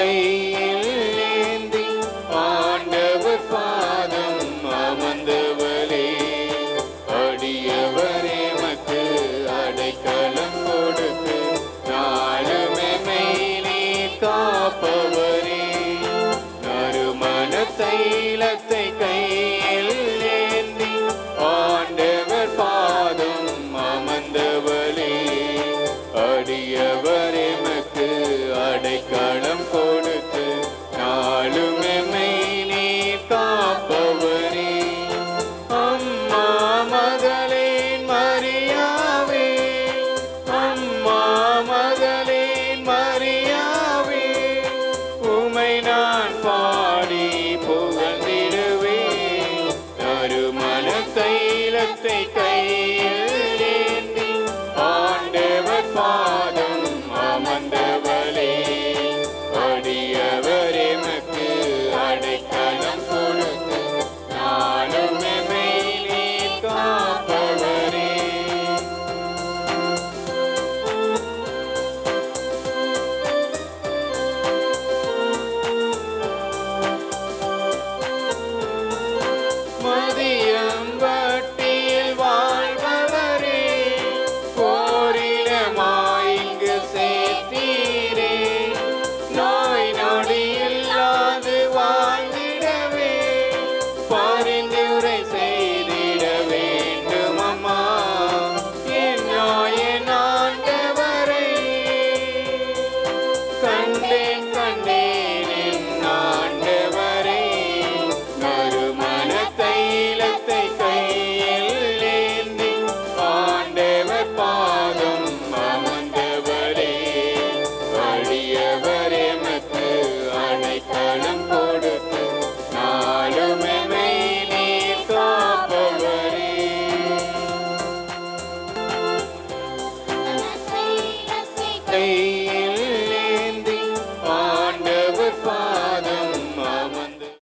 கையில் ஏந்தி ஆண்டவர் பாதம் அமர்ந்தவளே. அடியவரே மக்கு அடைக்கலம் கொடுத்து நாளுமே மெய்னி காப்பவரே. நறுமண தைலத்தை கையில் ஏந்தி ஆண்டவர் பாதம் அமர்ந்தவளே. அடியவரே மக்கு அடைக்கலம் நான் பாடி புகழ்ந்திடுவேன். அருமண தைலத்தை